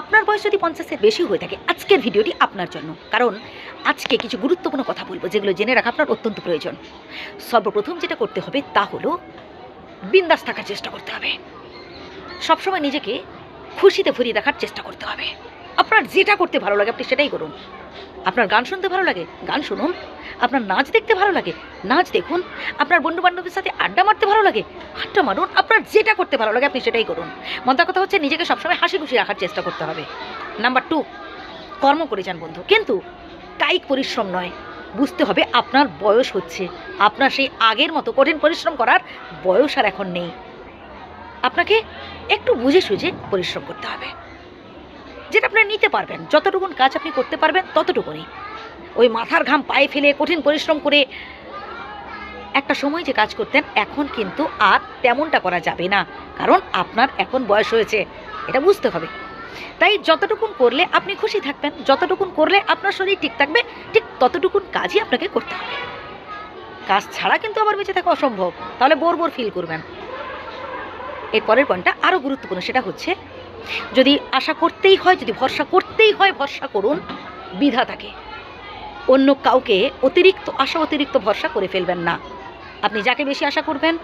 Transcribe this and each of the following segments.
আপনার বয়স যদি পঞ্চাশের বেশি হয়ে থাকে, আজকের ভিডিওটি আপনার জন্য। কারণ আজকে কিছু গুরুত্বপূর্ণ কথা বলব, যেগুলো জেনে রাখা আপনার অত্যন্ত প্রয়োজন। সর্বপ্রথম যেটা করতে হবে, তা হলো বিন্দাস থাকার চেষ্টা করতে হবে। সবসময় নিজেকে খুশিতে ফুরিয়ে রাখার চেষ্টা করতে হবে। আপনার যেটা করতে ভালো লাগে, আপনি সেটাই করুন। আপনার গান শুনতে ভালো লাগে, গান শুনুন। আপনার নাচ দেখতে ভালো লাগে, নাচ দেখুন। আপনার বন্ধু বান্ধবের সাথে আড্ডা মারতে ভালো লাগে, আড্ডা মারুন। আপনার যেটা করতে ভালো লাগে, আপনি সেটাই করুন। মজার কথা হচ্ছে, নিজেকে সবসময় হাসি খুশি রাখার চেষ্টা করতে হবে। নাম্বার টু কর্ম করে যান বন্ধু। কিন্তু কায়িক পরিশ্রম নয়। বুঝতে হবে, আপনার বয়স হচ্ছে। আপনার সেই আগের মতো কঠিন পরিশ্রম করার বয়স আর এখন নেই। আপনাকে একটু বুঝে সুঝে পরিশ্রম করতে হবে। যেটা আপনি নিতে পারবেন। যতটুকুন কাজ আপনি করতে পারবেন ততটুকুনি ওই মাথার ঘাম পায়ে ফেলে কঠিন পরিশ্রম করে একটা সময় যে কাজ করতেন, এখন কিন্তু আর তেমনটা করা যাবে না। কারণ আপনার এখন বয়স হয়েছে, এটা বুঝতে হবে। তাই যতটুকুন করলে আপনি খুশি থাকবেন, যতটুকুন করলে আপনার শরীর ঠিক থাকবে, ঠিক ততটুকুন কাজই আপনাকে করতে হবে। কাজ ছাড়া কিন্তু আবার বেঁচে থাকা অসম্ভব। তাহলে বোর বোর ফিল করবেন। এর পরের পয়েন্টটা আরও গুরুত্বপূর্ণ, সেটা হচ্ছে যদি আশা করতেই হয়, যদি ভরসা করতেই হয়, ভরসা করুন বিধাতাকে অন্য কাউকে অতিরিক্ত আশা, অতিরিক্ত ভরসা করে ফেলবেন না। আপনি যাকে বেশি আশা করবেন,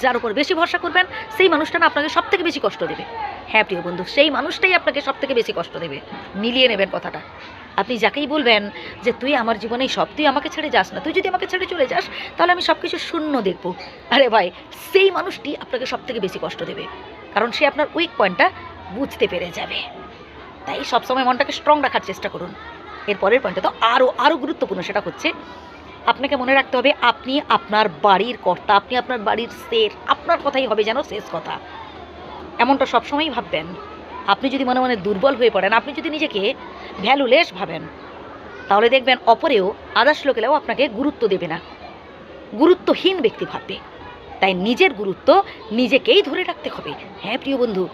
যার উপর বেশি ভরসা করবেন, সেই মানুষটা না আপনাকে সব থেকে বেশি কষ্ট দেবে। হ্যাঁ প্রিয় বন্ধু, সেই মানুষটাই আপনাকে সব থেকে বেশি কষ্ট দেবে। মিলিয়ে নেবেন কথাটা। আপনি যাকেই বলবেন যে, তুই আমার জীবনেই সব, তুই আমাকে ছেড়ে যাস না, তুই যদি আমাকে ছেড়ে চলে যাস, তাহলে আমি সব কিছু শূন্য দেখব। আরে ভাই, সেই মানুষটি আপনাকে সব থেকে বেশি কষ্ট দেবে। কারণ সে আপনার উইক পয়েন্টটা বুঝতে পেরে যাবে। তাই সবসময় মনটাকে স্ট্রং রাখার চেষ্টা করুন। এর পরের পয়েন্টটা তো আরও আরও গুরুত্বপূর্ণ সেটা হচ্ছে, আপনাকে মনে রাখতে হবে আপনি আপনার বাড়ির কর্তা, আপনি আপনার বাড়ির শের আপনার কথাই হবে যেন শেষ কথা। এমনটা সবসময়ই ভাববেন। আপনি যদি মনে মনে দুর্বল হয়ে পড়েন, আপনি যদি নিজেকে ভ্যালুলেস ভাবেন, তাহলে দেখবেন অপরেও আদার্স লোকেরাও আপনাকে গুরুত্ব দেবে না। গুরুত্বহীন ব্যক্তি ভাববে। তাই নিজের গুরুত্ব নিজেকেই ধরে রাখতে হবে। হ্যাঁ প্রিয় বন্ধু?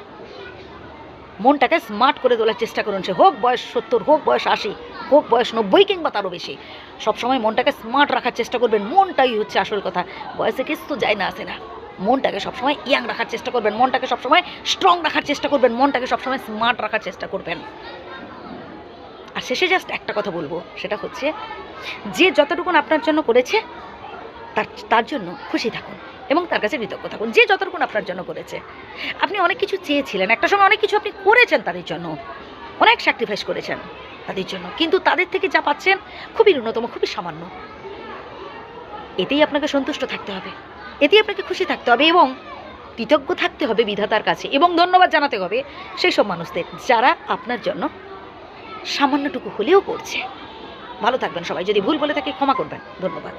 মনটাকে স্মার্ট করে তোলার চেষ্টা করুন সে, হোক বয়স সত্তর, হোক বয়স আশি, হোক বয়স নব্বই কিংবা তারও বেশি। সবসময় মনটাকে স্মার্ট রাখার চেষ্টা করবেন, মনটাই হচ্ছে আসল কথা। বয়সে কিছু যায় না, আসে না। মনটাকে সবসময় ইয়াং রাখার চেষ্টা করবেন, মনটাকে সবসময় স্ট্রং রাখার চেষ্টা করবেন, মনটাকে সবসময় স্মার্ট রাখার চেষ্টা করবেন। আর শেষে জাস্ট একটা কথা বলব, সেটা হচ্ছে যে যতটুকুন আপনার জন্য করেছে তার তার জন্য খুশি থাকুন এবং তার কাছে কৃতজ্ঞ থাকুন, যে যতটুকুন আপনার জন্য করেছে। আপনি অনেক কিছু চেয়েছিলেন, একটা সময় অনেক কিছু আপনি করেছেন তাদের জন্য। অনেক স্যাক্রিফাইস করেছেন তাদের জন্য, কিন্তু তাদের থেকে যা পাচ্ছেন খুবই ন্যূনতম, খুবই সামান্য। এতেই আপনাকে সন্তুষ্ট থাকতে হবে, এতেই আপনাকে খুশি থাকতে হবে এবং কৃতজ্ঞ থাকতে হবে বিধাতার কাছে এবং ধন্যবাদ জানাতে হবে সেই সব মানুষদের যারা আপনার জন্য সামান্যটুকু হলেও করছে। ভালো থাকবেন সবাই, যদি ভুল বলে থাকি ক্ষমা করবেন। ধন্যবাদ।